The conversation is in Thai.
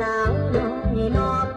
หนาวน้องนี่นอน